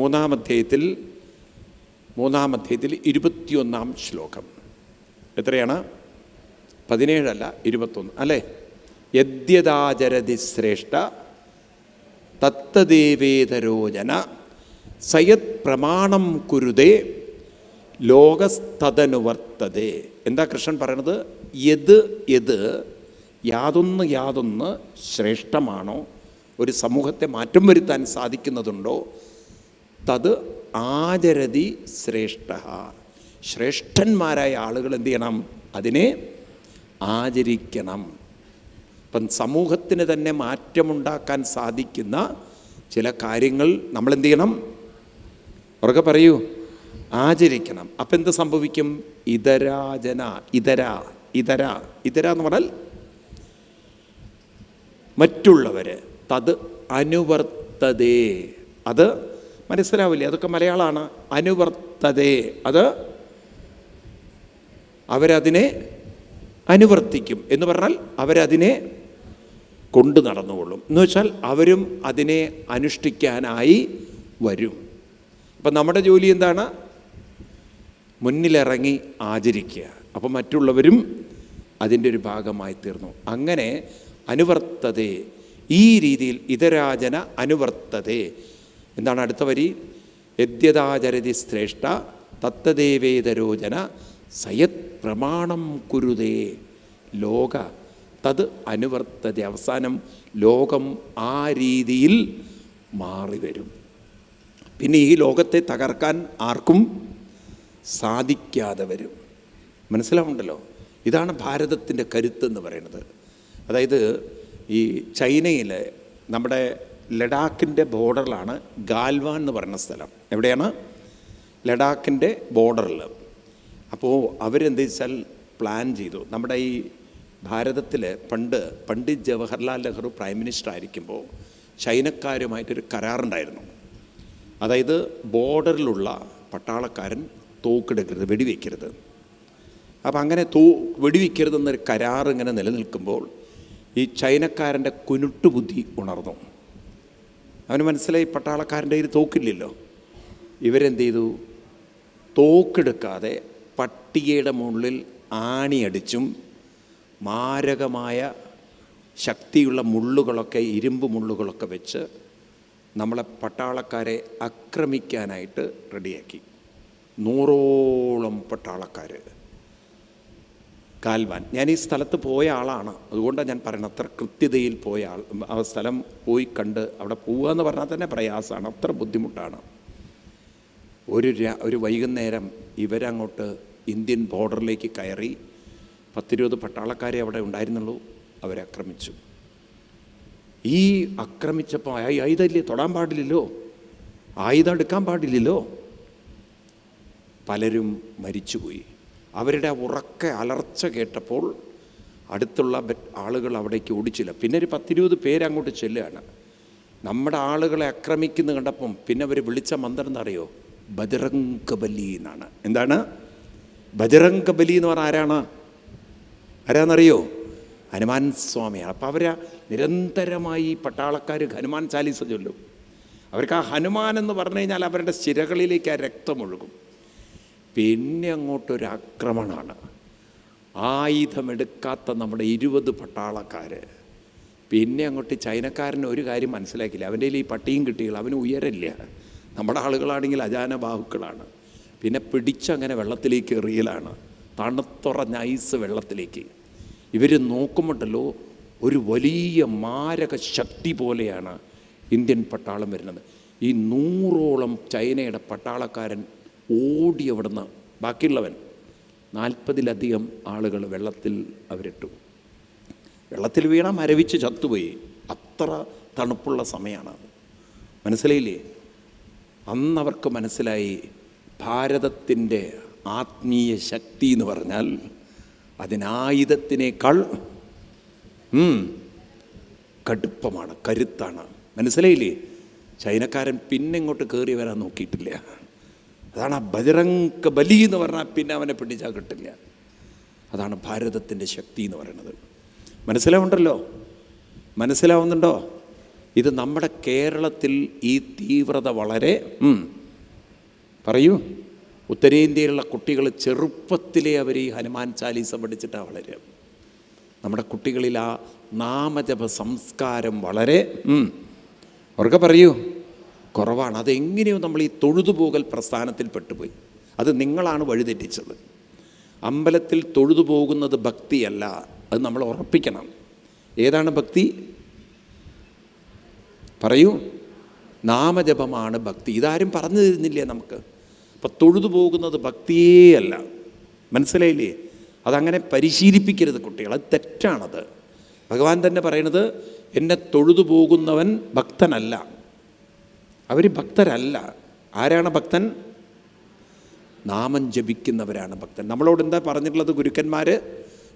മൂന്നാം അധ്യായത്തിൽ മൂന്നാം അധ്യായത്തിൽ ഇരുപത്തിയൊന്നാം ശ്ലോകം. എത്രയാണ്? പതിനേഴല്ല ഇരുപത്തൊന്ന്. അല്ലേ? യദ്യതാചരതി ശ്രേഷ്ഠ തത്തദേവേതരോജന സയത് പ്രമാണം കുരുതേ ലോകസ്തതനുവർത്തതേ എന്താ കൃഷ്ണൻ പറയണത്? യത് യത് യാതൊന്ന് യാതൊന്ന് ശ്രേഷ്ഠമാണോ? ഒരു സമൂഹത്തെ മാറ്റം വരുത്താൻ സാധിക്കുന്നതുണ്ടോ? തത് ആചരതി ശ്രേഷ്ഠ. ശ്രേഷ്ഠന്മാരായ ആളുകൾ എന്ത് ചെയ്യണം? അതിനെ ആചരിക്കണം. ഇപ്പം സമൂഹത്തിന് തന്നെ മാറ്റമുണ്ടാക്കാൻ സാധിക്കുന്ന ചില കാര്യങ്ങൾ നമ്മൾ എന്ത് ചെയ്യണം? ഉറക്കെ പറയൂ. ആചരിക്കണം. അപ്പം എന്ത് സംഭവിക്കും? ഇതരാജന ഇതര ഇതര ഇതര എന്ന് പറഞ്ഞാൽ മറ്റുള്ളവർ തത് അനുവർത്തതേ. അത് മനസ്സിലാവില്ലേ? അതൊക്കെ മലയാളമാണ് അനുവർത്തതേ. അത് അവരതിനെ അനുവർത്തിക്കും. എന്ന് പറഞ്ഞാൽ അവരതിനെ കൊണ്ടു നടന്നുകൊള്ളും. എന്ന് വെച്ചാൽ അവരും അതിനെ അനുഷ്ഠിക്കാനായി വരും. അപ്പം നമ്മുടെ ജോലി എന്താണ്? മുന്നിലിറങ്ങി ആചരിക്കുക. അപ്പം മറ്റുള്ളവരും അതിന്റെ ഒരു ഭാഗമായി തീർന്നു. അങ്ങനെ അനുവർത്തതേ. ഈ രീതിയിൽ ഇതരാജന അനുവർത്തതേ. എന്താണ് അടുത്ത വരി? യദ്യതാചരതി ശ്രേഷ്ഠ തത്തദേവേതരോജന സയത് പ്രമാണം കുരുതേ. ലോക തത് അനുവർത്തത. അവസാനം ലോകം ആ രീതിയിൽ മാറി വരും പിന്നെ ഈ ലോകത്തെ തകർക്കാൻ ആർക്കും സാധിക്കാതെ വരും. മനസ്സിലാവുണ്ടല്ലോ ഇതാണ് ഭാരതത്തിന്റെ കരുത്തെന്ന് പറയുന്നത്. അതായത് ഈ ചൈനയിൽ നമ്മുടെ ലഡാക്കിന്റെ ബോർഡറിലാണ് ഗാൽവാൻ എന്ന് പറയുന്ന സ്ഥലം. എവിടെയാണ്? ലഡാക്കിന്റെ ബോർഡറിൽ. അപ്പോൾ അവരെന്ത് വെച്ചാൽ പ്ലാൻ ചെയ്തു. നമ്മുടെ ഈ ഭാരതത്തിൽ പണ്ട് പണ്ഡിറ്റ് ജവഹർലാൽ നെഹ്റു പ്രൈം മിനിസ്റ്റർ ആയിരിക്കുമ്പോൾ ചൈനക്കാരുമായിട്ടൊരു കരാറുണ്ടായിരുന്നു. അതായത് ബോർഡറിലുള്ള പട്ടാളക്കാരൻ തോക്കെടുക്കരുത് വെടിവെക്കരുത്. അപ്പോൾ അങ്ങനെ തോ വെടിവെക്കരുതെന്നൊരു കരാർ ഇങ്ങനെ നിലനിൽക്കുമ്പോൾ ഈ ചൈനക്കാരന്റെ കുനുട്ടുബുദ്ധി ഉണർന്നു. അവന് മനസ്സിലായി പട്ടാളക്കാരന്റെ കയ്യിൽ തോക്കില്ലല്ലോ. ഇവരെന്ത് ചെയ്തു? തോക്കെടുക്കാതെ പട്ടികയുടെ മുകളിൽ ആണിയടിച്ചും മാരകമായ ശക്തിയുള്ള മുള്ളുകളൊക്കെ ഇരുമ്പ് മുള്ളുകളൊക്കെ വെച്ച് നമ്മളെ പട്ടാളക്കാരെ ആക്രമിക്കാനായിട്ട് റെഡിയാക്കി. നൂറോളം പട്ടാളക്കാർ കാൽവാൻ. ഞാൻ ഈ സ്ഥലത്ത് പോയ ആളാണ്. അതുകൊണ്ടാണ് ഞാൻ പറയുന്നത്. അത്ര കൃത്യതയിൽ പോയ ആൾ. ആ സ്ഥലം പോയി കണ്ട് അവിടെ പോവുക എന്ന് പറഞ്ഞാൽ തന്നെ പ്രയാസമാണ്. അത്ര ബുദ്ധിമുട്ടാണ്. ഒരു ഒരു വൈകുന്നേരം ഇവരങ്ങോട്ട് ഇന്ത്യൻ ബോർഡറിലേക്ക് കയറി പത്തിരുപത് പട്ടാളക്കാരെ അവിടെ ഉണ്ടായിരുന്നുള്ളൂ. അവരെ ആക്രമിച്ചു. ഈ ആക്രമിച്ചപ്പോൾ ആയുധമില്ലേ? തൊടാൻ പാടില്ലല്ലോ. ആയുധം എടുക്കാൻ പാടില്ലല്ലോ. പലരും മരിച്ചുപോയി. അവരുടെ ഉറക്കെ അലർച്ച കേട്ടപ്പോൾ അടുത്തുള്ള ആളുകൾ അവിടേക്ക് ഓടിച്ചില്ല. പിന്നെ ഒരു പത്തിരുപത് പേര് അങ്ങോട്ട് ചെല്ലുകയാണ്. നമ്മുടെ ആളുകളെ ആക്രമിക്കുന്ന കണ്ടപ്പം പിന്നെ അവർ വിളിച്ച മന്ത്രം എന്നറിയോ അറിയോ? ബജറംഗ് ബലി എന്നാണ്. എന്താണ്? ബജറംഗ് ബലി എന്ന് പറഞ്ഞാൽ ആരാണ്? ആരാന്നറിയോ? ഹനുമാൻ സ്വാമിയാണ്. അപ്പോൾ അവർ നിരന്തരമായി പട്ടാളക്കാർ ഹനുമാൻ ചാലീസ ചൊല്ലും. അവർക്ക് ആ ഹനുമാൻ എന്ന് പറഞ്ഞു കഴിഞ്ഞാൽ അവരുടെ ശിരകളിലേക്ക് ആ രക്തമൊഴുകും പിന്നെ അങ്ങോട്ടൊരു ആക്രമണമാണ് ആയുധമെടുക്കാത്ത നമ്മുടെ ഇരുപത് പട്ടാളക്കാർ പിന്നെ അങ്ങോട്ട് ചൈനക്കാരന് ഒരു കാര്യം മനസ്സിലാക്കില്ല. അവന്റെ ഈ പട്ടിയും കിട്ടിയില്ല. അവന് ഉയരല്ല നമ്മുടെ ആളുകളാണെങ്കിൽ അജാന ബാഹുക്കളാണ്. പിന്നെ പിടിച്ചങ്ങനെ വെള്ളത്തിലേക്ക് എറിയലാണ്. തണുത്തുറഞ്ഞ ഐസ് വെള്ളത്തിലേക്ക്. ഇവർ നോക്കുമ്പോണ്ടല്ലോ ഒരു വലിയ മാരക ശക്തി പോലെയാണ് ഇന്ത്യൻ പട്ടാളം വരുന്നത്. ഈ നൂറോളം ചൈനയുടെ പട്ടാളക്കാരൻ ഓടി അവിടുന്ന് ബാക്കിയുള്ളവൻ. നാൽപ്പതിലധികം ആളുകൾ വെള്ളത്തിൽ അവരിട്ടു. വെള്ളത്തിൽ വീണ മരവിച്ച് ചത്തുപോയി. അത്ര തണുപ്പുള്ള സമയമാണ് മനസ്സിലായില്ലേ? അന്നവർക്ക് മനസ്സിലായി ഭാരതത്തിന്റെ ആത്മീയ ശക്തി എന്ന് പറഞ്ഞാൽ അതിനായുധത്തിനേക്കാൾ കടുപ്പമാണ് കരുത്താണ്. മനസ്സിലായില്ലേ? ചൈനക്കാരൻ പിന്നെ ഇങ്ങോട്ട് കയറി വരാൻ നോക്കിയിട്ടില്ല. അതാണ് ആ ബജറംഗ ബലി എന്ന് പറഞ്ഞാൽ പിന്നെ അവനെ പിടിച്ചാൽ കിട്ടില്ല. അതാണ് ഭാരതത്തിന്റെ ശക്തി എന്ന് പറയുന്നത്. മനസ്സിലാവുണ്ടല്ലോ മനസ്സിലാവുന്നുണ്ടോ? ഇത് നമ്മുടെ കേരളത്തിൽ ഈ തീവ്രത വളരെ പറയൂ. ഉത്തരേന്ത്യയിലുള്ള കുട്ടികൾ ചെറുപ്പത്തിലേ അവർ ഈ ഹനുമാൻ ചാലീസ പഠിച്ചിട്ടാണ് വളരെ നമ്മുടെ കുട്ടികളിൽ ആ നാമജപ സംസ്കാരം വളരെ അവർക്ക് പറയൂ. കുറവാണ്. അതെങ്ങനെയോ നമ്മൾ ഈ തൊഴുതുപോകൽ പ്രസ്ഥാനത്തിൽ പെട്ടുപോയി. അത് നിങ്ങളാണ് വഴിതെറ്റിച്ചത്. അമ്പലത്തിൽ തൊഴുതു പോകുന്നത് ഭക്തിയല്ല. അത് നമ്മൾ ഉറപ്പിക്കണം. ഏതാണ് ഭക്തി? പറയൂ. നാമജപമാണ് ഭക്തി. ഇതാരും പറഞ്ഞു തരുന്നില്ലേ നമുക്ക്? അപ്പം തൊഴുതു പോകുന്നത് ഭക്തിയേ അല്ല മനസ്സിലായില്ലേ? അതങ്ങനെ പരിശീലിപ്പിക്കരുത് കുട്ടികൾ. അത് തെറ്റാണത്. ഭഗവാൻ തന്നെ പറയണത് എന്നെ തൊഴുതു പോകുന്നവൻ ഭക്തനല്ല. അവർ ഭക്തരല്ല. ആരാണ് ഭക്തൻ? നാമം ജപിക്കുന്നവരാണ് ഭക്തൻ. നമ്മളോട് എന്താ പറഞ്ഞിട്ടുള്ളത് ഗുരുക്കന്മാർ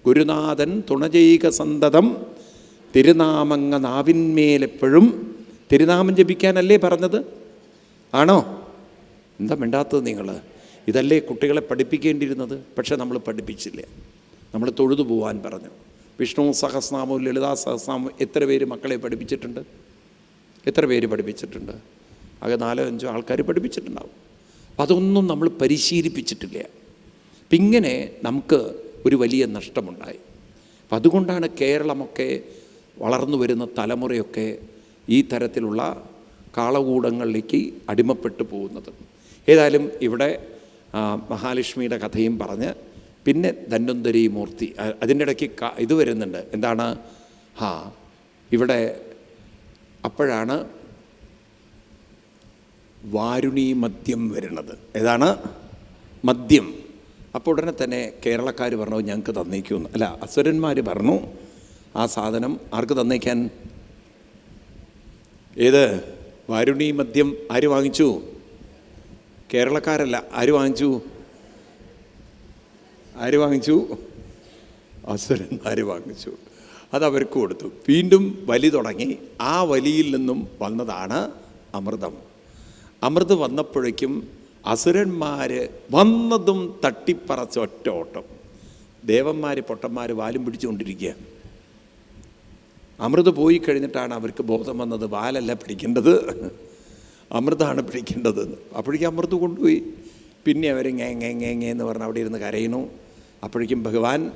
ഗുരുനാഥൻ തുണജൈക സന്തതം തിരുനാമങ്ങ നാവിന്മേലെപ്പോഴും തിരുനാമം ജപിക്കാനല്ലേ പറഞ്ഞത്? ആണോ? എന്താ മിണ്ടാത്തത് നിങ്ങൾ ഇതല്ലേ കുട്ടികളെ പഠിപ്പിക്കേണ്ടിയിരുന്നത്? പക്ഷേ നമ്മൾ പഠിപ്പിച്ചില്ല. നമ്മൾ തൊഴുതു പോവാൻ പറഞ്ഞു. വിഷ്ണു സഹസ്രനാമവും ലളിതാ സഹസ്രനാമവും എത്ര പേര് മക്കളെ പഠിപ്പിച്ചിട്ടുണ്ട്? എത്ര പേര് പഠിപ്പിച്ചിട്ടുണ്ട്? ആകെ നാലോ അഞ്ചോ ആൾക്കാർ പഠിപ്പിച്ചിട്ടുണ്ടാവും. അപ്പം അതൊന്നും നമ്മൾ പരിശീലിപ്പിച്ചിട്ടില്ല. അപ്പം ഇങ്ങനെ നമുക്ക് ഒരു വലിയ നഷ്ടമുണ്ടായി. അപ്പം അതുകൊണ്ടാണ് കേരളമൊക്കെ വളർന്നു വരുന്ന തലമുറയൊക്കെ ഈ തരത്തിലുള്ള കാളകൂടങ്ങളിലേക്ക് അടിമപ്പെട്ടു പോകുന്നത്. ഏതായാലും ഇവിടെ മഹാലക്ഷ്മിയുടെ കഥയും പറഞ്ഞ് പിന്നെ ധന്വന്തരി മൂർത്തി അതിന്റെ ഇടയ്ക്ക് ഇത് വരുന്നുണ്ട്. എന്താണ്? ഹാ ഇവിടെ അപ്പോഴാണ് വാരുണി മദ്യം വരുന്നത്. ഏതാണ്? മദ്യം. അപ്പോൾ ഉടനെ തന്നെ കേരളക്കാർ പറഞ്ഞു ഞങ്ങൾക്ക് തന്നേക്കുമെന്ന് അല്ല അസുരന്മാർ പറഞ്ഞു ആ സാധനം ആർക്ക് തന്നേക്കാൻ? ഏത്? വാരുണി മദ്യം ആര് വാങ്ങിച്ചു? കേരളക്കാരല്ല ആര് വാങ്ങിച്ചു? ആര് വാങ്ങിച്ചു? അസുരന്മാർ വാങ്ങിച്ചു. അത് അവർക്ക് കൊടുത്തു. വീണ്ടും വലി തുടങ്ങി. ആ വലിയിൽ നിന്നും വന്നതാണ് അമൃതം. അമൃത് വന്നപ്പോഴേക്കും അസുരന്മാർ വന്നതും തട്ടിപ്പറച്ച ഒറ്റ ഓട്ടം. ദേവന്മാർ പൊട്ടന്മാർ വാലും പിടിച്ചുകൊണ്ടിരിക്കുക. അമൃത് പോയി കഴിഞ്ഞിട്ടാണ് അവർക്ക് ബോധം വന്നത് വാലല്ല പിടിക്കേണ്ടത്. അമൃതാണ് പിടിക്കേണ്ടത്. അപ്പോഴേക്കും അമൃത് കൊണ്ടുപോയി. പിന്നെ അവർ ngേ എന്ന് പറഞ്ഞ് അവിടെ ഇരുന്ന് കരയണു അപ്പോഴേക്കും ഭഗവാൻ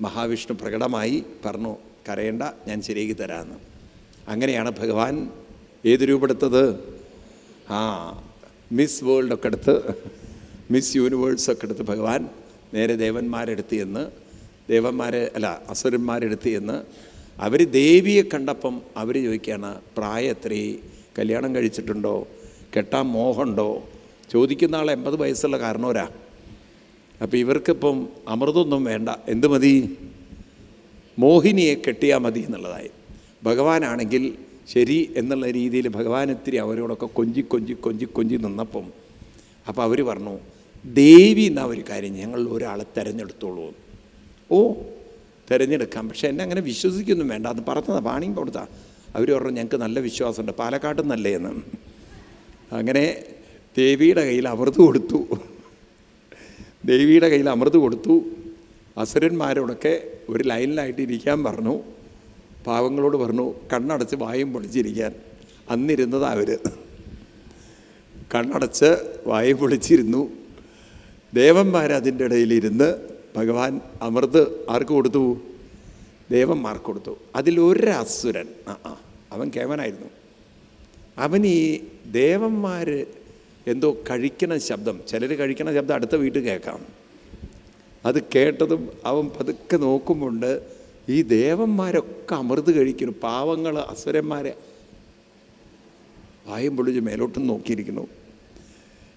മഹാവിഷ്ണു പ്രകടമായി പറഞ്ഞു കരയണ്ട ഞാൻ ശരിയാക്കി തരാമെന്ന്. അങ്ങനെയാണ് ഭഗവാൻ ഏത് രൂപെടുത്തത് ആ മിസ് വേൾഡ് ഒക്കെ എടുത്ത് മിസ് യൂണിവേഴ്സ് ഒക്കെ എടുത്ത് ഭഗവാൻ നേരെ ദേവന്മാരെടുത്ത് എന്ന് ദേവന്മാരെ അല്ല അസുരന്മാരെടുത്ത് എന്ന് അവർ ദേവിയെ കണ്ടപ്പം അവർ ചോദിക്കുകയാണ് പ്രായം എത്രേ കല്യാണം കഴിച്ചിട്ടുണ്ടോ? കെട്ടാൻ മോഹമുണ്ടോ? ചോദിക്കുന്ന ആൾ എൺപത് വയസ്സുള്ള കാരണവരാ. അപ്പോൾ ഇവർക്കിപ്പം അമൃതമൊന്നും വേണ്ട എന്ത് മതി? മോഹിനിയെ കെട്ടിയാൽ മതി എന്നുള്ളതായി. ഭഗവാനാണെങ്കിൽ ശരി എന്നുള്ള രീതിയിൽ ഭഗവാൻ ഇത്തിരി അവരോടൊക്കെ കൊഞ്ചി കൊഞ്ചി കൊഞ്ചി കൊഞ്ചി നിന്നപ്പം അപ്പോൾ അവർ പറഞ്ഞു ദേവി എന്ന ഒരു കാര്യം ഞങ്ങൾ ഒരാളെ തിരഞ്ഞെടുത്തോളൂ. ഓ തിരഞ്ഞെടുക്കാം. പക്ഷെ എന്നെ അങ്ങനെ വിശ്വസിക്കൊന്നും വേണ്ട. അത് പറഞ്ഞതാണ് പാണിയും കൊടുത്താൽ അവർ പറഞ്ഞു ഞങ്ങൾക്ക് നല്ല വിശ്വാസമുണ്ട്. പാലക്കാട്ട് നല്ലേ എന്ന്. അങ്ങനെ ദേവിയുടെ കയ്യിൽ അമൃത് കൊടുത്തു. ദേവിയുടെ കയ്യിൽ അമൃത് കൊടുത്തു. അസുരന്മാരോടൊക്കെ ഒരു ലൈനിലായിട്ട് ഇരിക്കാൻ പറഞ്ഞു. പാവങ്ങളോട് പറഞ്ഞു കണ്ണടച്ച് വായും പൊളിച്ചിരിക്കാൻ. അന്നിരുന്നത് അവർ കണ്ണടച്ച് വായും പൊളിച്ചിരുന്നു. ദേവന്മാർ അതിന്റെ ഇടയിലിരുന്ന് ഭഗവാൻ അമൃത് ആർക്ക് കൊടുത്തു? ദേവന്മാർക്ക് കൊടുത്തു. അതിലൊരസുരൻ ആ ആ അവൻ കേവനായിരുന്നു അവൻ ഈ ദേവന്മാർ എന്തോ കഴിക്കണ ശബ്ദം ചിലർ കഴിക്കണ ശബ്ദം അടുത്ത വീട്ടിൽ കേൾക്കാം. അത് കേട്ടതും അവൻ പതുക്കെ നോക്കുമ്പോണ്ട് ഈ ദേവന്മാരൊക്കെ അമൃത് കഴിക്കുന്നു. പാവങ്ങൾ അസുരന്മാരെ. വായും പൊളിച്ച് മേലോട്ടും നോക്കിയിരിക്കുന്നു.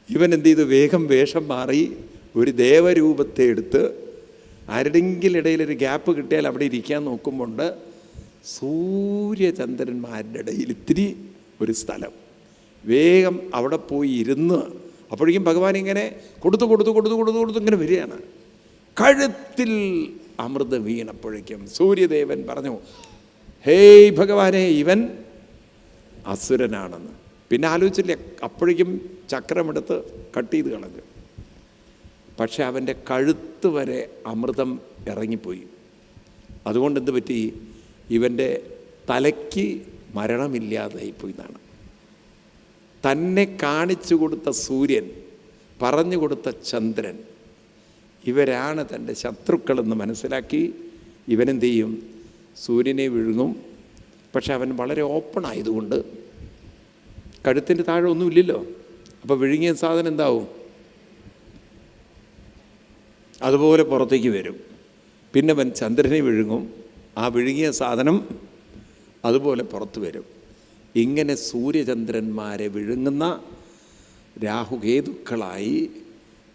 ഇവൻ എന്ത് ചെയ്തു? വേഗം വേഷം മാറി ഒരു ദേവരൂപത്തെ എടുത്ത് ആരുടെങ്കിലും ഇടയിൽ ഒരു ഗ്യാപ്പ് കിട്ടിയാൽ അവിടെ ഇരിക്കാൻ നോക്കുമ്പോണ്ട് സൂര്യചന്ദ്രന്മാരുടെ ഇടയിൽ ഇത്തിരി ഒരു സ്ഥലം. വേഗം അവിടെ പോയി ഇരുന്ന് അപ്പോഴേക്കും ഭഗവാൻ ഇങ്ങനെ കൊടുത്തു കൊടുത്തു കൊടുത്തു കൊടുത്തു കൊടുത്തു ഇങ്ങനെ വരികയാണ്. കഴുത്തിൽ അമൃത് വീണപ്പോഴേക്കും സൂര്യദേവൻ പറഞ്ഞു ഹേയ് ഭഗവാനെ ഇവൻ അസുരനാണെന്ന്. പിന്നെ ആലോചിച്ചില്ലേ അപ്പോഴേക്കും ചക്രമെടുത്ത് കട്ട് ചെയ്ത് കളഞ്ഞു. പക്ഷെ അവന്റെ കഴുത്ത് വരെ അമൃതം ഇറങ്ങിപ്പോയി. അതുകൊണ്ട് എന്ത് പറ്റി? ഇവന്റെ തലയ്ക്ക് മരണമില്ലാതായിപ്പോയി എന്നാണ് തന്നെ കാണിച്ചു കൊടുത്ത സൂര്യൻ പറഞ്ഞു കൊടുത്ത ചന്ദ്രൻ ഇവരാണ് തന്റെ ശത്രുക്കളെന്ന് മനസ്സിലാക്കി ഇവനെന്ത് ചെയ്യും സൂര്യനെ വിഴുങ്ങും. പക്ഷെ അവൻ വളരെ ഓപ്പൺ ആയതുകൊണ്ട് കഴുത്തിന്റെ താഴെ ഒന്നുമില്ലല്ലോ അപ്പോൾ വിഴുങ്ങിയ സാധനം എന്താവും? അതുപോലെ പുറത്തേക്ക് വരും. പിന്നെ അവൻ ചന്ദ്രനെ വിഴുങ്ങും. ആ വിഴുങ്ങിയ സാധനം അതുപോലെ പുറത്തു വരും. ഇങ്ങനെ സൂര്യചന്ദ്രന്മാരെ വിഴുങ്ങുന്ന രാഹുകേതുക്കളായി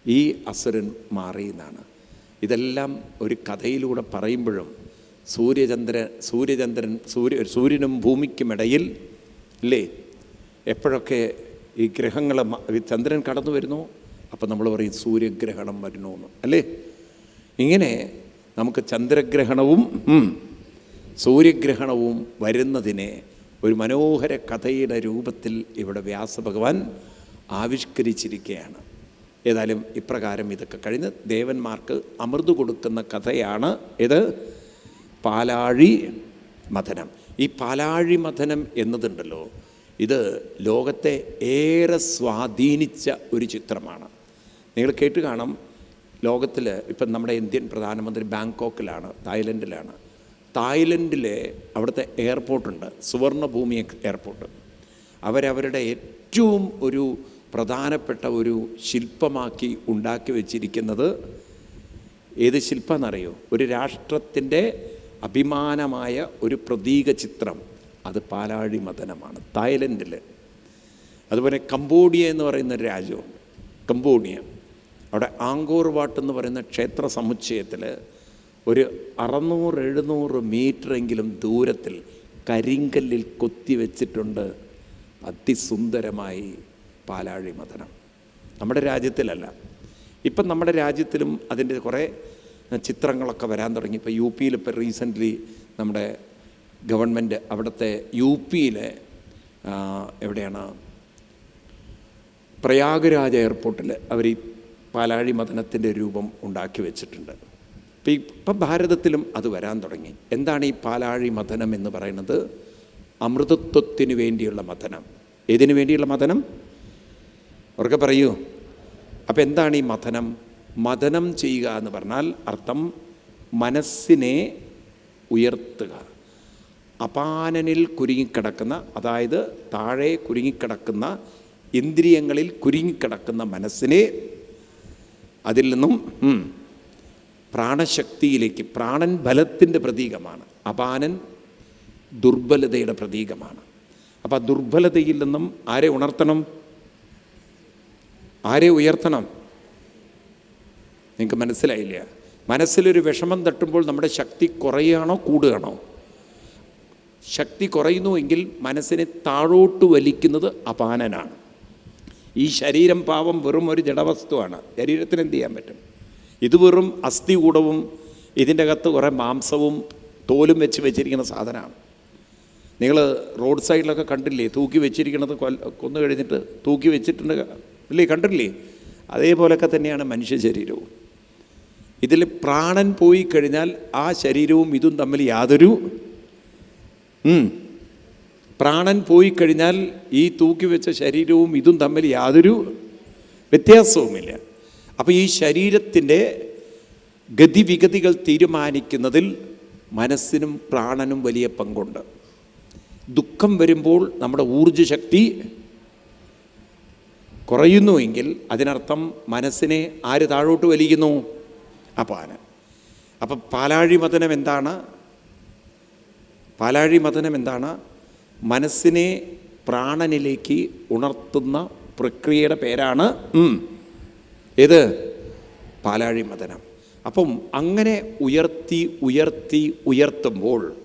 ഈ അസുരൻ മാറിയെന്നാണ്. ഇതെല്ലാം ഒരു കഥയിലൂടെ പറയുമ്പോഴും സൂര്യചന്ദ്ര സൂര്യചന്ദ്രൻ സൂര്യ സൂര്യനും ഭൂമിക്കുമിടയിൽ അല്ലേ എപ്പോഴൊക്കെ ഈ ഗ്രഹങ്ങൾ ചന്ദ്രൻ കടന്നു വരുന്നു അപ്പം നമ്മൾ പറയും സൂര്യഗ്രഹണം വരുന്നു എന്ന് അല്ലേ? ഇങ്ങനെ നമുക്ക് ചന്ദ്രഗ്രഹണവും സൂര്യഗ്രഹണവും വരുന്നതിനെ ഒരു മനോഹര കഥയുടെ രൂപത്തിൽ ഇവിടെ വ്യാസഭഗവാൻ ആവിഷ്കരിച്ചിരിക്കുകയാണ്. ഏതായാലും ഇപ്രകാരം ഇതൊക്കെ കഴിഞ്ഞ് ദേവന്മാർക്ക് അമൃത് കൊടുക്കുന്ന കഥയാണ് ഇത്. പാലാഴി മഥനം. ഈ പാലാഴി മഥനം എന്നതുണ്ടല്ലോ ഇത് ലോകത്തെ ഏറെ സ്വാധീനിച്ച ഒരു ചിത്രമാണ്. നിങ്ങൾ കേട്ട് കാണാം ലോകത്തിൽ ഇപ്പം നമ്മുടെ ഇന്ത്യൻ പ്രധാനമന്ത്രി ബാങ്കോക്കിലാണ് തായ്ലൻഡിലാണ്. തായ്ലൻഡിലെ അവിടുത്തെ എയർപോർട്ടുണ്ട് സുവർണഭൂമി എയർപോർട്ട്. അവരവരുടെ ഏറ്റവും ഒരു പ്രധാനപ്പെട്ട ഒരു ശില്പമാക്കി ഉണ്ടാക്കി വച്ചിരിക്കുന്നത് ഏത് ശില്പം എന്നറിയോ ഒരു രാഷ്ട്രത്തിന്റെ അഭിമാനമായ ഒരു പ്രതീക ചിത്രം. അത് പാലാഴി മദനമാണ് തായ്ലൻഡിൽ. അതുപോലെ കംബോഡിയ എന്ന് പറയുന്ന ഒരു രാജ്യമുണ്ട് കംബോഡിയ. അവിടെ ആങ്കോർ വാട്ട് എന്ന് പറയുന്ന ക്ഷേത്ര സമുച്ചയത്തിൽ ഒരു അറുന്നൂറ് എഴുന്നൂറ് മീറ്ററെങ്കിലും ദൂരത്തിൽ കരിങ്കല്ലിൽ കൊത്തി വെച്ചിട്ടുണ്ട്. അതിസുന്ദരമായി പാലാഴി മതനം നമ്മുടെ രാജ്യത്തിലല്ല. ഇപ്പം നമ്മുടെ രാജ്യത്തിലും അതിന്റെ കുറേ ചിത്രങ്ങളൊക്കെ വരാൻ തുടങ്ങി. ഇപ്പോൾ യു പിയിൽ ഇപ്പോൾ റീസെന്റ്ലി നമ്മുടെ ഗവൺമെന്റ് അവിടുത്തെ യു പിയിലെ എവിടെയാണ്? പ്രയാഗ്രാജ് എയർപോർട്ടിൽ അവർ ഈ പാലാഴി മദനത്തിന്റെ രൂപം ഉണ്ടാക്കി വെച്ചിട്ടുണ്ട്. ഇപ്പം ഇപ്പം ഭാരതത്തിലും അത് വരാൻ തുടങ്ങി. എന്താണ് ഈ പാലാഴി മതനം എന്ന് പറയുന്നത്? അമൃതത്വത്തിന് വേണ്ടിയുള്ള മതനം ഏതിനു വേണ്ടിയുള്ള മദനം? അവർക്ക് പറയൂ. അപ്പോൾ എന്താണ് ഈ മഥനം? മഥനം ചെയ്യുക എന്ന് പറഞ്ഞാൽ അർത്ഥം മനസ്സിനെ ഉയർത്തുക. അപാനനിൽ കുരുങ്ങിക്കിടക്കുന്ന അതായത് താഴെ കുരുങ്ങിക്കിടക്കുന്ന ഇന്ദ്രിയങ്ങളിൽ കുരുങ്ങിക്കിടക്കുന്ന മനസ്സിനെ അതിൽ നിന്നും പ്രാണശക്തിയിലേക്ക് പ്രാണൻ ബലത്തിന്റെ പ്രതീകമാണ്. അപാനൻ ദുർബലതയുടെ പ്രതീകമാണ്. അപ്പോൾ ആ ദുർബലതയിൽ നിന്നും ആരെ ഉണർത്തണം? ആരെ ഉയർത്തണം? നിങ്ങൾക്ക് മനസ്സിലായില്ല? മനസ്സിലൊരു വിഷമം തട്ടുമ്പോൾ നമ്മുടെ ശക്തി കുറയുകയാണോ കൂടുകയാണോ? ശക്തി കുറയുന്നുവെങ്കിൽ മനസ്സിനെ താഴോട്ട് വലിക്കുന്നത് അപാനനാണ്. ഈ ശരീരം പാവം വെറും ഒരു ജഡവസ്തുവാണ്. ശരീരത്തിന് എന്ത് ചെയ്യാൻ പറ്റും? ഇത് വെറും അസ്ഥി കൂടവും ഇതിന്റെ അകത്ത് കുറേ മാംസവും തോലും വെച്ച് വെച്ചിരിക്കുന്ന സാധനമാണ്. നിങ്ങൾ റോഡ് സൈഡിലൊക്കെ കണ്ടില്ലേ? തൂക്കി വെച്ചിരിക്കുന്നത് കൊല്ല കൊന്നു കഴിഞ്ഞിട്ട് തൂക്കി വെച്ചിട്ടുണ്ട് ഇല്ലേ കണ്ടില്ലേ അതേപോലൊക്കെ തന്നെയാണ് മനുഷ്യ ശരീരവും. ഇതിൽ പ്രാണൻ പോയി കഴിഞ്ഞാൽ ആ ശരീരവും ഇതും തമ്മിൽ യാതൊരു. പ്രാണൻ പോയി കഴിഞ്ഞാൽ ഈ തൂക്കി വെച്ച ശരീരവും ഇതും തമ്മിൽ യാതൊരു വ്യത്യാസവുമില്ല. അപ്പോൾ ഈ ശരീരത്തിന്റെ ഗതിവിഗതികൾ തീരുമാനിക്കുന്നതിൽ മനസ്സിനും പ്രാണനും വലിയ പങ്കുണ്ട്. ദുഃഖം വരുമ്പോൾ നമ്മുടെ ഊർജശക്തി കുറയുന്നുവെങ്കിൽ അതിനർത്ഥം മനസ്സിനെ ആര് താഴോട്ട് വലിക്കുന്നു? അപ്പാന്. അപ്പം പാലാഴി മതനം എന്താണ്? പാലാഴി മതനം എന്താണ്? മനസ്സിനെ പ്രാണനിലേക്ക് ഉണർത്തുന്ന പ്രക്രിയയുടെ പേരാണ് ഏത്? പാലാഴി മതനം. അപ്പം അങ്ങനെ ഉയർത്തി ഉയർത്തി ഉയർത്തുമ്പോൾ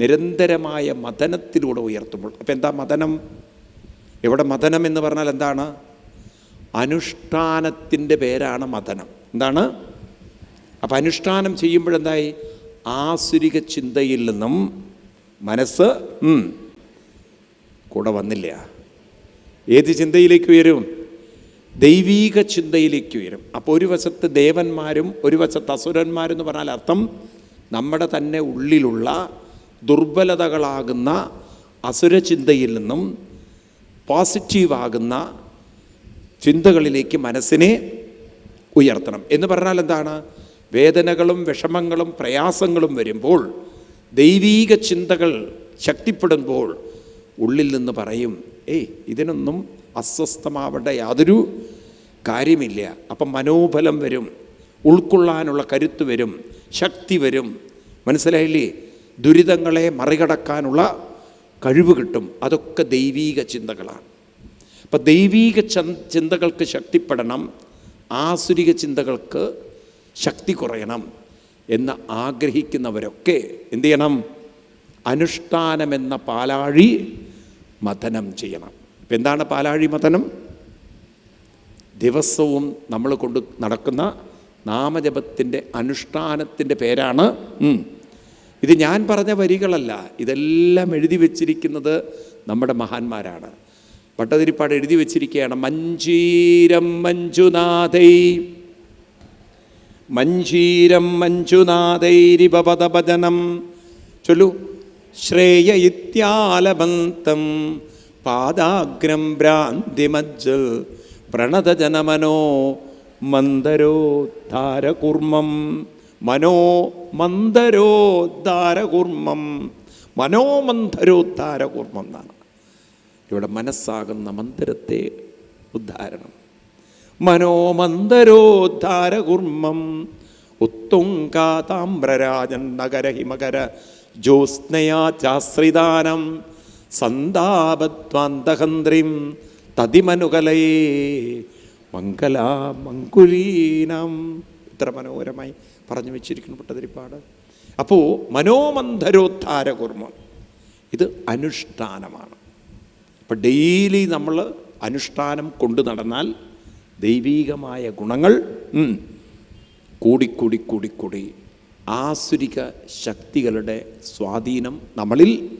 നിരന്തരമായ മതനത്തിലൂടെ ഉയർത്തുമ്പോൾ അപ്പം എന്താ മതനം? ഇവിടെ മതനം എന്ന് പറഞ്ഞാൽ എന്താണ്? അനുഷ്ഠാനത്തിന്റെ പേരാണ് മതനം എന്താണ്? അപ്പം അനുഷ്ഠാനം ചെയ്യുമ്പോഴെന്തായി? ആസുരിക ചിന്തയിൽ നിന്നും മനസ്സ് കൂടെ വന്നില്ല. ഏത് ചിന്തയിലേക്ക് ഉയരും? ദൈവീക ചിന്തയിലേക്ക് ഉയരും. അപ്പോൾ ഒരു വശത്ത് ദേവന്മാരും ഒരു വശത്ത് അസുരന്മാരും എന്ന് പറഞ്ഞാൽ അർത്ഥം നമ്മുടെ തന്നെ ഉള്ളിലുള്ള ദുർബലതകളാകുന്ന അസുരചിന്തയിൽ നിന്നും പോസിറ്റീവാകുന്ന ചിന്തകളിലേക്ക് മനസ്സിനെ ഉയർത്തണം. എന്ന് പറഞ്ഞാൽ എന്താണ്? വേദനകളും വിഷമങ്ങളും പ്രയാസങ്ങളും വരുമ്പോൾ ദൈവീക ചിന്തകൾ ശക്തിപ്പെടുമ്പോൾ ഉള്ളിൽ നിന്ന് പറയും ഏയ് ഇതിനൊന്നും അസ്വസ്ഥമാവേണ്ട യാതൊരു കാര്യമില്ല. അപ്പം മനോബലം വരും ഉൾക്കൊള്ളാനുള്ള കരുത്ത് വരും ശക്തി വരും. മനസ്സിലായില്ലേ? ദുരിതങ്ങളെ മറികടക്കാനുള്ള കഴിവ് കിട്ടും. അതൊക്കെ ദൈവീക ചിന്തകളാണ്. അപ്പം ദൈവീക ചിന്തകൾക്ക് ശക്തിപ്പെടണം ആസുരിക ചിന്തകൾക്ക് ശക്തി കുറയണം എന്ന് ആഗ്രഹിക്കുന്നവരൊക്കെ എന്തു ചെയ്യണം? അനുഷ്ഠാനമെന്ന പാലാഴി മഥനം ചെയ്യണം. ഇപ്പം എന്താണ് പാലാഴി മഥനം? ദിവസവും നമ്മൾ കൊണ്ട് നടക്കുന്ന നാമജപത്തിന്റെ അനുഷ്ഠാനത്തിന്റെ പേരാണ് ഇത് ഞാൻ പറഞ്ഞ വരികളല്ല. ഇതെല്ലാം എഴുതി വച്ചിരിക്കുന്നത് നമ്മുടെ മഹാന്മാരാണ്. പട്ടതിരിപ്പാട് എഴുതി വച്ചിരിക്കുകയാണ് മഞ്ചീരം മഞ്ജുനാഥൈ. മഞ്ചീരം മഞ്ജുനാഥൈരിപദഭജനം ചൊല്ലു. ശ്രേയ ഇത്യാലബന്തം പാദാഗ്രം ഭ്രാന്തിമജ്ജൽ. പ്രണതജനമനോ മന്ദരോദ്ധാരകുർമ്മം. മനോ മന്ദരോദ്ധാരകുർമ്മം. മനോമന്ധരോദ്ധാരകുർമ്മം എന്നാണ്. ഇവിടെ മനസ്സാകുന്ന മന്ദിരത്തെ ഉദ്ധാരണം. മനോമന്ദരോദ്ധാരകുർമ്മം ഉത്തുങ്കാതാമ്രരാജൻ നഗര ഹിമകര ജ്യോത്സ്നയാ ചാശ്രിതാനം സന്താപത്വാന്തഹന്ത്രിം തതിമനുകലയേ മംഗലാമങ്കുലീനം ഇത്ര മനോഹരമായി പറഞ്ഞു വെച്ചിരിക്കുന്നു പുട്ടതിരിപ്പാട് അപ്പോൾ മനോമന്ധരോദ്ധാരകുർമ്മം ഇത് അനുഷ്ഠാനമാണ്. അപ്പം ഡെയിലി നമ്മൾ അനുഷ്ഠാനം കൊണ്ടു നടന്നാൽ ദൈവീകമായ ഗുണങ്ങൾ കൂടിക്കൂടി കൂടിക്കൂടി ആസുരിക ശക്തികളുടെ സ്വാധീനം നമ്മളിൽ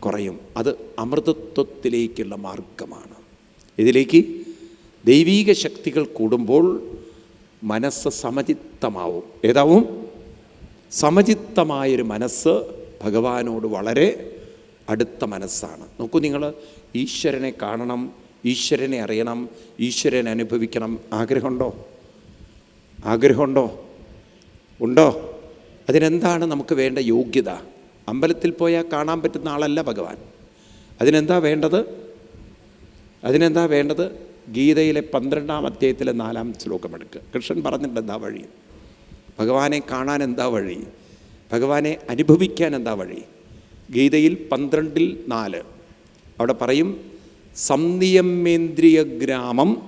കുറയും. അത് അമൃതത്വത്തിലേക്കുള്ള മാർഗമാണ്. ഇതിലേക്ക് ദൈവീക ശക്തികൾ കൂടുമ്പോൾ മനസ്സ് സമചിത്തമാവും. ഏതാവും? സമചിത്തമായൊരു മനസ്സ് ഭഗവാനോട് വളരെ അടുത്ത മനസ്സാണ്. നോക്കൂ നിങ്ങൾ ഈശ്വരനെ കാണണം ഈശ്വരനെ അറിയണം ഈശ്വരനെ അനുഭവിക്കണം. ആഗ്രഹമുണ്ടോ? ആഗ്രഹമുണ്ടോ? ഉണ്ടോ? അതിനെന്താണ് നമുക്ക് വേണ്ട യോഗ്യത? അമ്പലത്തിൽ പോയാൽ കാണാൻ പറ്റുന്ന ആളല്ല ഭഗവാൻ. അതിനെന്താ വേണ്ടത്? അതിനെന്താ വേണ്ടത്? ഗീതയിലെ പന്ത്രണ്ടാം അധ്യായത്തിലെ നാലാം ശ്ലോകമെടുക്കുക കൃഷ്ണൻ പറഞ്ഞിട്ടുണ്ട് എന്താ വഴി? ഭഗവാനെ കാണാൻ എന്താ വഴി? ഭഗവാനെ അനുഭവിക്കാൻ എന്താ വഴി? ഗീതയിൽ പന്ത്രണ്ടിൽ നാല്. അവിടെ പറയും സംനിയമേന്ദ്രിയ ഗ്രാമം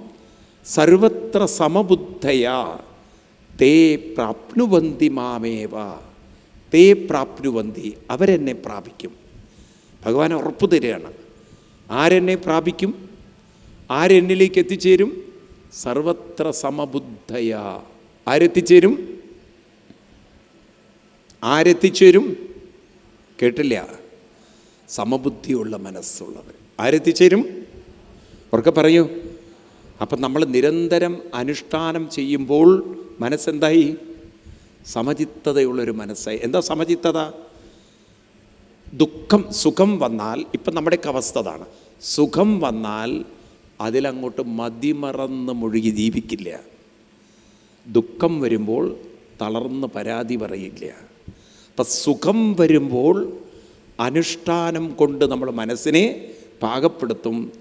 സർവത്ര സമബുദ്ധയാ തേ പ്രാപ്നുവന്തി മാമേവ തേ പ്രാപ്നുവന്തി അവരെന്നെ പ്രാപിക്കും. ഭഗവാൻ ഉറപ്പു തരികയാണ്. ആരെന്നെ പ്രാപിക്കും? ആരെന്നിലേക്ക് എത്തിച്ചേരും? സർവത്ര സമബുദ്ധയാ. ആരെത്തിച്ചേരും? ആരെത്തിച്ചേരും? കേട്ടില്ല. സമബുദ്ധിയുള്ള മനസ്സുള്ളവർ. ആരെത്തിച്ചേരും ഉറക്കെ പറയൂ. അപ്പം നമ്മൾ നിരന്തരം അനുഷ്ഠാനം ചെയ്യുമ്പോൾ മനസ്സെന്തായി? സമചിത്തതയുള്ളൊരു മനസ്സായി. എന്താ സമചിത്തത? ദുഃഖം സുഖം വന്നാൽ ഇപ്പം നമ്മുടെയൊക്കെ അവസ്ഥ അതാണ്. സുഖം വന്നാൽ അതിലങ്ങോട്ട് മതിമറന്ന് മുഴുകി ജീവിക്കില്ല. ദുഃഖം വരുമ്പോൾ തളർന്ന് പരാതി പറയില്ല. അപ്പം സുഖം വരുമ്പോൾ അനുഷ്ഠാനം കൊണ്ട് നമ്മൾ മനസ്സിനെ പാകപ്പെടുത്തും.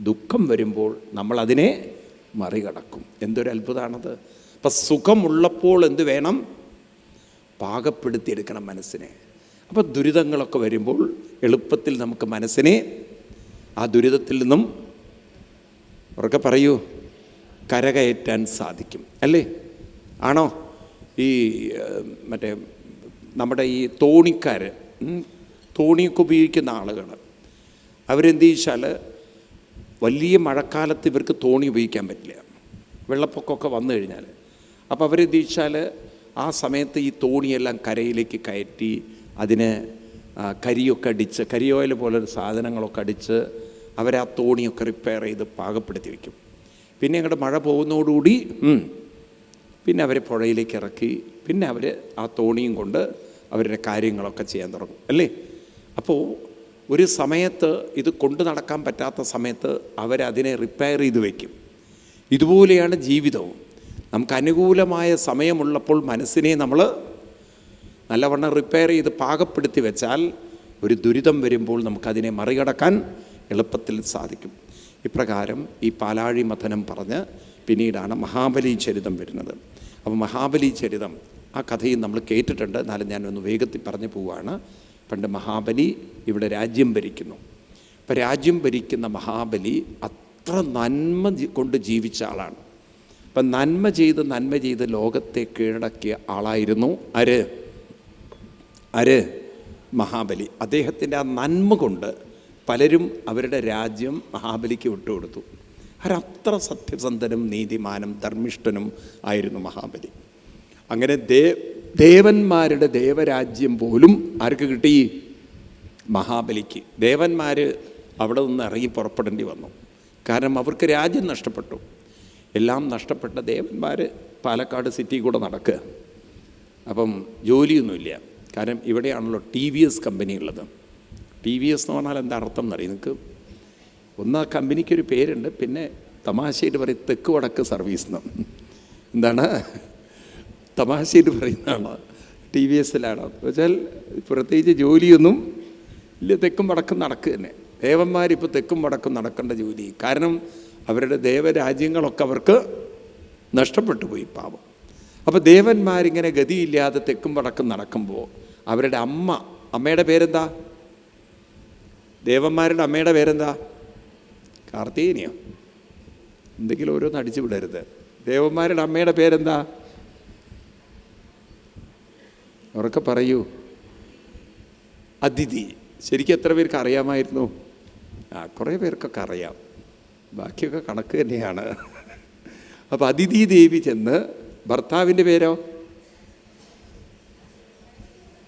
ദുഃഖം വരുമ്പോൾ നമ്മളതിനെ മറികടക്കും. എന്തൊരു അത്ഭുതമാണത് അപ്പം സുഖമുള്ളപ്പോൾ എന്ത് വേണം? പാകപ്പെടുത്തിയെടുക്കണം മനസ്സിനെ. അപ്പോൾ ദുരിതങ്ങളൊക്കെ വരുമ്പോൾ എളുപ്പത്തിൽ നമുക്ക് മനസ്സിനെ ആ ദുരിതത്തിൽ നിന്നും ഉറക്കെ പറയൂ കരകയറ്റാൻ സാധിക്കും. അല്ലേ? ആണോ? ഈ മറ്റേ നമ്മുടെ ഈ തോണിക്കാർ തോണിയൊക്കെ ഉപയോഗിക്കുന്ന ആളുകൾ. അവരെന്ത് ചോദിച്ചാൽ വലിയ മഴക്കാലത്ത് ഇവർക്ക് തോണി ഉപയോഗിക്കാൻ പറ്റില്ല. വെള്ളപ്പൊക്കമൊക്കെ വന്നു കഴിഞ്ഞാൽ അപ്പോൾ അവരെന്ത് ചോദിച്ചാൽ ആ സമയത്ത് ഈ തോണിയെല്ലാം കരയിലേക്ക് കയറ്റി അതിന് കരിയൊക്കെ അടിച്ച് കരിയോയിൽ പോലൊരു സാധനങ്ങളൊക്കെ അടിച്ച് അവരാ തോണിയൊക്കെ റിപ്പയർ ചെയ്ത് പാകപ്പെടുത്തി വയ്ക്കും പിന്നെ അങ്ങോട്ട് മഴ പോകുന്നതോടുകൂടി പിന്നെ അവരെ പുഴയിലേക്ക് ഇറക്കി പിന്നെ അവർ ആ തോണിയും കൊണ്ട് അവരുടെ കാര്യങ്ങളൊക്കെ ചെയ്യാൻ തുടങ്ങും. അല്ലേ? അപ്പോൾ ഒരു സമയത്ത് ഇത് കൊണ്ടു നടക്കാൻ പറ്റാത്ത സമയത്ത് അവരതിനെ റിപ്പയർ ചെയ്ത് വയ്ക്കും ഇതുപോലെയാണ് ജീവിതവും. നമുക്ക് അനുകൂലമായ സമയമുള്ളപ്പോൾ മനസ്സിനെ നമ്മൾ നല്ലവണ്ണം റിപ്പയർ ചെയ്ത് പാകപ്പെടുത്തി വെച്ചാൽ ഒരു ദുരിതം വരുമ്പോൾ നമുക്കതിനെ മറികടക്കാൻ എളുപ്പത്തിൽ സാധിക്കും. ഇപ്രകാരം ഈ പാലാഴി മഥനം പറഞ്ഞ് പിന്നീടാണ് മഹാബലി ചരിതം വരുന്നത്. അപ്പോൾ മഹാബലി ചരിതം ആ കഥയും നമ്മൾ കേട്ടിട്ടുണ്ട്. എന്നാലും ഞാനൊന്ന് വേഗത്തിൽ പറഞ്ഞു പോവുകയാണ് പണ്ട് മഹാബലി ഇവിടെ രാജ്യം ഭരിക്കുന്നു. അപ്പം രാജ്യം ഭരിക്കുന്ന മഹാബലി അത്ര നന്മ കൊണ്ട് ജീവിച്ച ആളാണ്. അപ്പം നന്മ ചെയ്ത് നന്മ ചെയ്ത് ലോകത്തെ കീഴടക്കിയ ആളായിരുന്നു അര് അര് മഹാബലി. അദ്ദേഹത്തിന്റെ ആ നന്മ കൊണ്ട് പലരും അവരുടെ രാജ്യം മഹാബലിക്ക് വിട്ടുകൊടുത്തു. അവരത്ര സത്യസന്ധനും നീതിമാനും ധർമ്മിഷ്ഠനും ആയിരുന്നു മഹാബലി. അങ്ങനെ ദേ ദേവന്മാരുടെ ദേവരാജ്യം പോലും ആർക്ക് കിട്ടി? മഹാബലിക്ക്. ദേവന്മാർ അവിടെ നിന്ന് ഇറങ്ങി പുറപ്പെടേണ്ടി വന്നു. കാരണം അവർക്ക് രാജ്യം നഷ്ടപ്പെട്ടു. എല്ലാം നഷ്ടപ്പെട്ട ദേവന്മാർ പാലക്കാട് സിറ്റി കൂടെ നടക്കുക. അപ്പം ജോലിയൊന്നുമില്ല. കാരണം ഇവിടെയാണല്ലോ ടി വി എസ് കമ്പനി ഉള്ളത്. ടി വി എസ് എന്ന് പറഞ്ഞാൽ എന്താ അർത്ഥം എന്നറിയും നിങ്ങൾക്ക് ഒന്ന് ആ കമ്പനിക്കൊരു പേരുണ്ട്. പിന്നെ തമാശയിൽ പറയും തെക്ക് വടക്ക് സർവീസ് എന്ന് എന്താണ്? തമാശയിൽ പറയുന്നതാണ്? ടി വി എസിലാണ്? വെച്ചാൽ പ്രത്യേകിച്ച് ജോലിയൊന്നും ഇല്ല തെക്കും വടക്കും നടക്കുക തന്നെ. ദേവന്മാരിപ്പോൾ തെക്കും വടക്കും നടക്കേണ്ട ജോലി. കാരണം അവരുടെ ദേവരാജ്യങ്ങളൊക്കെ അവർക്ക് നഷ്ടപ്പെട്ടു പോയി പാവം. അപ്പോൾ ദേവന്മാരിങ്ങനെ ഗതിയില്ലാതെ തെക്കും വടക്കും നടക്കുമ്പോൾ അവരുടെ അമ്മ അമ്മയുടെ പേരെന്താ? ദേവന്മാരുടെ അമ്മയുടെ പേരെന്താ? കാർത്തികനിയോ എന്തെങ്കിലും ഓരോന്ന് അടിച്ചു വിടരുത്. ദേവന്മാരുടെ അമ്മയുടെ പേരെന്താ? ഉറക്കെ പറയൂ. അതിഥി ശരിക്കും എത്ര പേർക്ക് അറിയാമായിരുന്നു? ആ കുറേ പേർക്കൊക്കെ അറിയാം. ബാക്കിയൊക്കെ കണക്ക് തന്നെയാണ്. അപ്പോൾ അതിഥി ദേവി ചെന്ന് ഭർത്താവിന്റെ പേരോ?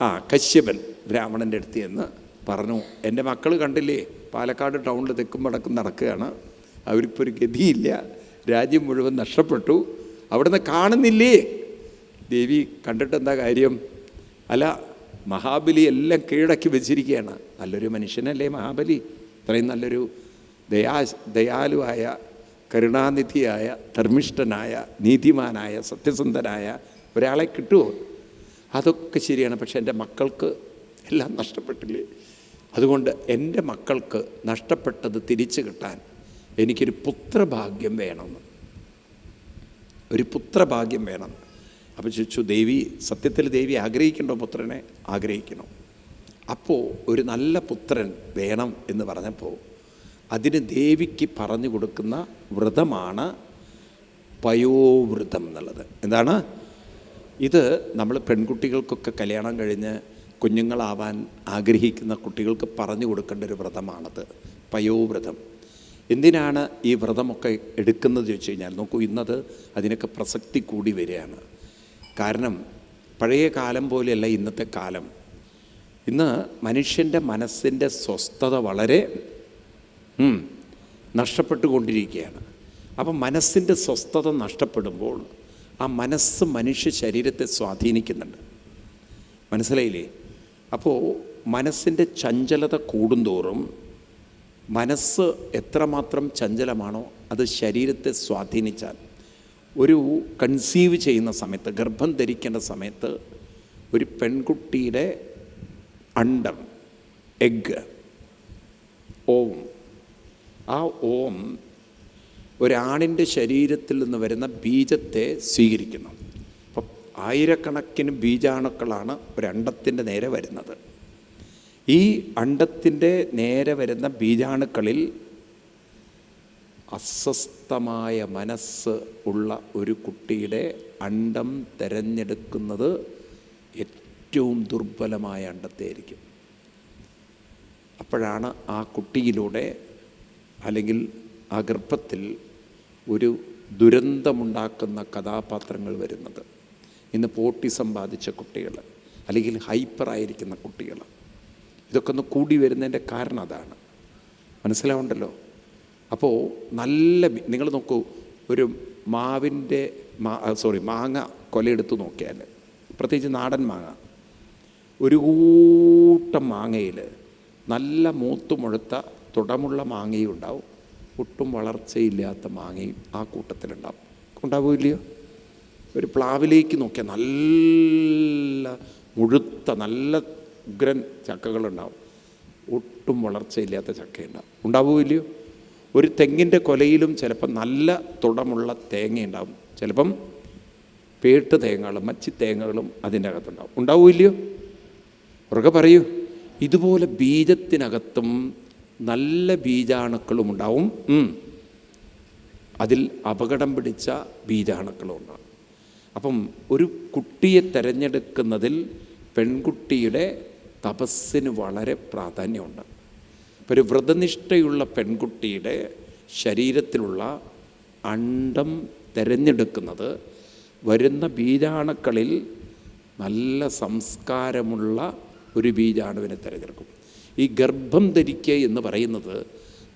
ആ കശ്യപൻ ബ്രാഹ്മണന്റെ അടുത്ത് ചെന്ന് പറഞ്ഞു എന്റെ മക്കൾ കണ്ടില്ലേ പാലക്കാട് ടൗണിൽ തെക്കും വടക്കും നടക്കുകയാണ്. അവർക്കിപ്പോൾ ഒരു ഗതിയില്ല. രാജ്യം മുഴുവൻ നഷ്ടപ്പെട്ടു. അവിടുന്ന് കാണുന്നില്ലേ? ദേവി കണ്ടിട്ട് എന്താ കാര്യം? അല്ല മഹാബലി എല്ലാം കീഴടക്കി വെച്ചിരിക്കുകയാണ്. നല്ലൊരു മനുഷ്യനല്ലേ മഹാബലി? ഇത്രയും നല്ലൊരു ദയാ ദയാലുവായ കരുണാനിധിയായ ധർമ്മിഷ്ഠനായ നീതിമാനായ സത്യസന്ധനായ ഒരാളെ കിട്ടുമോ അതൊക്കെ ശരിയാണ് പക്ഷെ എന്റെ മക്കൾക്ക് എല്ലാം നഷ്ടപ്പെട്ടില്ലേ? അതുകൊണ്ട് എന്റെ മക്കൾക്ക് നഷ്ടപ്പെട്ടത് തിരിച്ചു കിട്ടാൻ എനിക്കൊരു പുത്രഭാഗ്യം വേണമെന്ന്. ഒരു പുത്രഭാഗ്യം വേണം. അപ്പോൾ ചോദിച്ചു ദേവി സത്യത്തിൽ ദേവി ആഗ്രഹിക്കണ്ടോ? പുത്രനെ ആഗ്രഹിക്കണം. അപ്പോൾ ഒരു നല്ല പുത്രൻ വേണം എന്ന് പറഞ്ഞപ്പോൾ അതിന് ദേവിക്ക് പറഞ്ഞു കൊടുക്കുന്ന വ്രതമാണ് പയോവ്രതം എന്നുള്ളത്. എന്താണ്? ഇത് നമ്മൾ പെൺകുട്ടികൾക്കൊക്കെ കല്യാണം കഴിഞ്ഞ് കുഞ്ഞുങ്ങളാവാൻ ആഗ്രഹിക്കുന്ന കുട്ടികൾക്ക് പറഞ്ഞു കൊടുക്കേണ്ട ഒരു വ്രതമാണത്. പയോവ്രതം. എന്തിനാണ് ഈ വ്രതമൊക്കെ എടുക്കുന്നത് ചോദിച്ചു കഴിഞ്ഞാൽ നോക്കൂ ഇന്നത് അതിനൊക്കെ പ്രസക്തി കൂടി വരികയാണ്. കാരണം പഴയ കാലം പോലെയല്ല ഇന്നത്തെ കാലം. ഇന്ന് മനുഷ്യന്റെ മനസ്സിന്റെ സ്വസ്ഥത വളരെ നഷ്ടപ്പെട്ടുകൊണ്ടിരിക്കുകയാണ്. അപ്പം മനസ്സിന്റെ സ്വസ്ഥത നഷ്ടപ്പെടുമ്പോൾ ആ മനസ്സ് മനുഷ്യ ശരീരത്തെ സ്വാധീനിക്കുന്നുണ്ട്. മനസ്സിലായില്ലേ? അപ്പോൾ മനസ്സിന്റെ ചഞ്ചലത കൂടുന്തോറും മനസ്സ് എത്രമാത്രം ചഞ്ചലമാണോ അത് ശരീരത്തെ സ്വാധീനിച്ചാൽ ഒരു കൺസീവ് ചെയ്യുന്ന സമയത്ത് ഗർഭം ധരിക്കേണ്ട സമയത്ത് ഒരു പെൺകുട്ടിയുടെ അണ്ടം എഗ് ഓം ആ ഓം ഒരാണിന്റെ ശരീരത്തിൽ നിന്ന് വരുന്ന ബീജത്തെ സ്വീകരിക്കുന്നു. അപ്പം ആയിരക്കണക്കിന് ബീജാണുക്കളാണ് ഒരണ്ടത്തിന്റെ നേരെ വരുന്നത്. ഈ അണ്ടത്തിന്റെ നേരെ വരുന്ന ബീജാണുക്കളിൽ അസ്വസ്ഥമായ മനസ്സ് ഉള്ള ഒരു കുട്ടിയുടെ അണ്ടം തിരഞ്ഞെടുക്കുന്നത് ഏറ്റവും ദുർബലമായ അണ്ടത്തെയായിരിക്കും. അപ്പോഴാണ് ആ കുട്ടിയിലൂടെ അല്ലെങ്കിൽ ആ ഗർഭത്തിൽ ഒരു ദുരന്തമുണ്ടാക്കുന്ന കഥാപാത്രങ്ങൾ വരുന്നത്. ഇന്ന് പോട്ടിസം ബാധിച്ച കുട്ടികൾ അല്ലെങ്കിൽ ഹൈപ്പർ ആയിരിക്കുന്ന കുട്ടികൾ ഇതൊക്കെ ഒന്ന് കൂടി വരുന്നതിന്റെ കാരണം അതാണ്. മനസ്സിലാവുണ്ടല്ലോ? അപ്പോൾ നല്ല നിങ്ങൾ നോക്കൂ ഒരു മാവിന്റെ മാ സോറി മാങ്ങ കൊലയെടുത്ത് നോക്കിയാൽ പ്രത്യേകിച്ച് നാടൻ മാങ്ങ ഒരു കൂട്ടം മാങ്ങയിൽ നല്ല മൂത്തു മുഴുത്ത തുടമുള്ള മാങ്ങയും ഉണ്ടാവും ഒട്ടും വളർച്ചയില്ലാത്ത മാങ്ങയും ആ കൂട്ടത്തിലുണ്ടാവും. ഉണ്ടാവില്ലയോ ഒരു പ്ലാവിലേക്ക് നോക്കിയാൽ നല്ല മുഴുത്ത നല്ല ഉഗ്രൻ ചക്കകളുണ്ടാവും ഒട്ടും വളർച്ചയില്ലാത്ത ചക്കയുണ്ടാവും. ഉണ്ടാവുമില്ലയോ ഒരു തെങ്ങിന്റെ കൊലയിലും ചിലപ്പോൾ നല്ല തുടമുള്ള തേങ്ങ ഉണ്ടാവും. ചിലപ്പം പേട്ട് തേങ്ങകളും മച്ചി തേങ്ങകളും അതിന്റെ അകത്തുണ്ടാവും. ഉണ്ടാവില്ലയോ ഉറക്കെ പറയൂ. ഇതുപോലെ ബീജത്തിനകത്തും നല്ല ബീജാണുക്കളും ഉണ്ടാവും. അതിൽ അപകടം പിടിച്ച ബീജാണുക്കളും ഉണ്ടാവും. അപ്പം ഒരു കുട്ടിയെ തിരഞ്ഞെടുക്കുന്നതിൽ പെൺകുട്ടിയുടെ തപസ്സിന് വളരെ പ്രാധാന്യമുണ്ട്. ഒരു വ്രതനിഷ്ഠയുള്ള പെൺകുട്ടിയുടെ ശരീരത്തിലുള്ള അണ്ടം തിരഞ്ഞെടുക്കുന്നത് വരുന്ന ബീജാണുക്കളിൽ നല്ല സംസ്കാരമുള്ള ഒരു ബീജാണുവിനെ തിരഞ്ഞെടുക്കും. ഈ ഗർഭം ധരിക്കുക എന്ന് പറയുന്നത്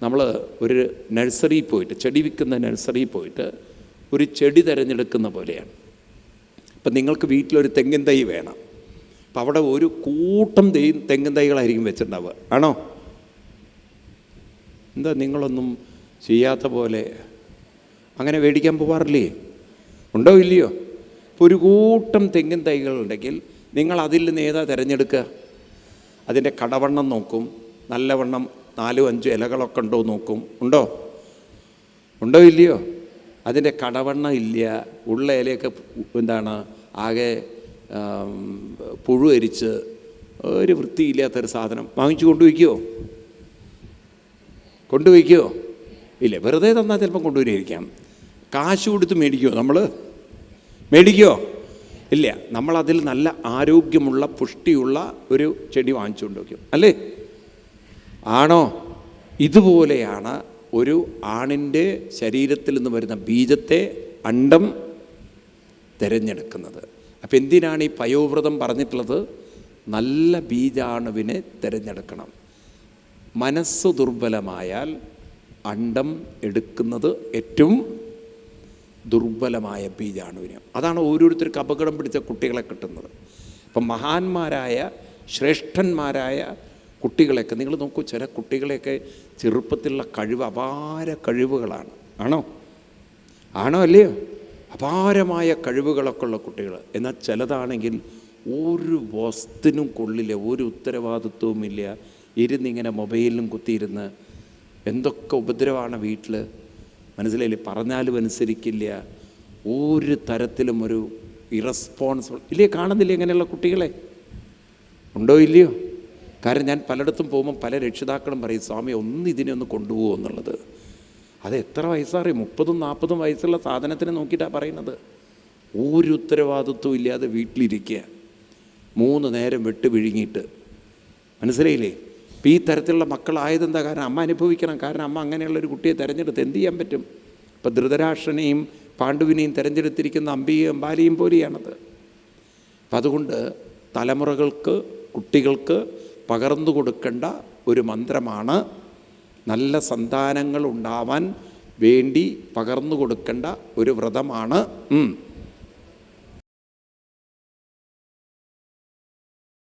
നമ്മൾ ഒരു നഴ്സറി പോയിട്ട് ചെടി വിൽക്കുന്ന നഴ്സറിയിൽ പോയിട്ട് ഒരു ചെടി തിരഞ്ഞെടുക്കുന്ന പോലെയാണ്. ഇപ്പം നിങ്ങൾക്ക് വീട്ടിലൊരു തെങ്ങിൻ തൈ വേണം. അപ്പം അവിടെ ഒരു കൂട്ടം തൈ തെങ്ങിൻ തൈകളായിരിക്കും വെച്ചിട്ടുണ്ടാവുക. ആണോ? എന്താ നിങ്ങളൊന്നും ചെയ്യാത്ത പോലെ? അങ്ങനെ മേടിക്കാൻ പോവാറില്ലേ? ഉണ്ടോ ഇല്ലയോ? ഇപ്പോൾ ഒരു കൂട്ടം തെങ്ങിൻ തൈകളുണ്ടെങ്കിൽ നിങ്ങൾ അതിൽ നിന്ന് ഏതാ തിരഞ്ഞെടുക്കുക? അതിന്റെ കടവണ്ണം നോക്കും നല്ലവണ്ണം നാലും അഞ്ചും ഇലകളൊക്കെ ഉണ്ടോ നോക്കും. ഉണ്ടോ? ഉണ്ടോ ഇല്ലയോ? അതിന്റെ കടവണ്ണം ഇല്ല ഉള്ള ഇലയൊക്കെ എന്താണ് ആകെ പുഴു അരിച്ച് ഒരു വൃത്തിയില്ലാത്തൊരു സാധനം വാങ്ങിച്ചു കൊണ്ടുവയ്ക്കുമോ കൊണ്ടുവയ്ക്കുമോ ഇല്ല വെറുതെ തന്നാൽ ചിലപ്പോൾ കൊണ്ടുവരിയിരിക്കാം കാശ് കൊടുത്ത് മേടിക്കുമോ നമ്മൾ മേടിക്കുമോ ഇല്ല നമ്മളതിൽ നല്ല ആരോഗ്യമുള്ള പുഷ്ടിയുള്ള ഒരു ചെടി വാങ്ങിച്ചു കൊണ്ടുവയ്ക്കും. അല്ലേ? ആണോ? ഇതുപോലെയാണ് ഒരു ആണിന്റെ ശരീരത്തിൽ നിന്ന് വരുന്ന ബീജത്തെ അണ്ടം തിരഞ്ഞെടുക്കുന്നത്. അപ്പം എന്തിനാണ് ഈ പയോവ്രതം പറഞ്ഞിട്ടുള്ളത്? നല്ല ബീജാണുവിനെ തിരഞ്ഞെടുക്കണം. മനസ്സ് ദുർബലമായാൽ അണ്ടം എടുക്കുന്നത് ഏറ്റവും ദുർബലമായ ബീജാണുവിന് അതാണ് ഓരോരുത്തർക്ക് അപകടം പിടിച്ച കുട്ടികളെ കിട്ടുന്നത്. അപ്പം മഹാന്മാരായ ശ്രേഷ്ഠന്മാരായ കുട്ടികളെയൊക്കെ നിങ്ങൾ നോക്കൂ ചില കുട്ടികളെയൊക്കെ ചെറുപ്പത്തിലുള്ള കഴിവ് അപാര കഴിവുകളാണ്. ആണോ? ആണോ അല്ലയോ? അപാരമായ കഴിവുകളൊക്കെ ഉള്ള കുട്ടികൾ. എന്നാൽ ചിലതാണെങ്കിൽ ഒരു വസ്തുനും കൊള്ളില്ല ഒരു ഉത്തരവാദിത്വവുമില്ല ഇരുന്നിങ്ങനെ മൊബൈലിലും കുത്തിയിരുന്ന് എന്തൊക്കെ ഉപദ്രവമാണ് വീട്ടിൽ മനസ്സിലായില്ലേ? പറഞ്ഞാലും അനുസരിക്കില്ല. ഒരു തരത്തിലും ഒരു ഇറസ്പോൺസിബിൾ ഇല്ലേ? കാണുന്നില്ലേ ഇങ്ങനെയുള്ള കുട്ടികളെ? ഉണ്ടോ ഇല്ലയോ? കാരണം ഞാൻ പലയിടത്തും പോകുമ്പോൾ പല രക്ഷിതാക്കളും പറയും സ്വാമി ഒന്ന് ഇതിനെ ഒന്ന് കൊണ്ടുപോകുമോ എന്നുള്ളത്. അത് എത്ര വയസ്സാറി? മുപ്പതും നാൽപ്പതും വയസ്സുള്ള സാധനത്തിനെ നോക്കിയിട്ടാണ് പറയുന്നത്. ഒരു ഉത്തരവാദിത്വം ഇല്ലാതെ വീട്ടിലിരിക്കുക. മൂന്ന് നേരം വെട്ട് വിഴുങ്ങിയിട്ട്. മനസ്സിലായില്ലേ? ഇപ്പം ഈ തരത്തിലുള്ള മക്കളായതെന്താ കാരണം? അമ്മ അനുഭവിക്കണം. കാരണം അമ്മ അങ്ങനെയുള്ളൊരു കുട്ടിയെ തിരഞ്ഞെടുത്ത് എന്ത് ചെയ്യാൻ പറ്റും? ഇപ്പം ധൃതരാഷ്ട്രനെയും പാണ്ഡുവിനെയും തിരഞ്ഞെടുത്തിരിക്കുന്ന അമ്പിയും അമ്പാലിയും പോലെയാണത്. അപ്പം അതുകൊണ്ട് തലമുറകൾക്ക് കുട്ടികൾക്ക് പകർന്നു കൊടുക്കേണ്ട ഒരു മന്ത്രമാണ് നല്ല സന്താനങ്ങൾ ഉണ്ടാവാൻ വേണ്ടി പകർന്നു കൊടുക്കേണ്ട ഒരു വ്രതമാണ്.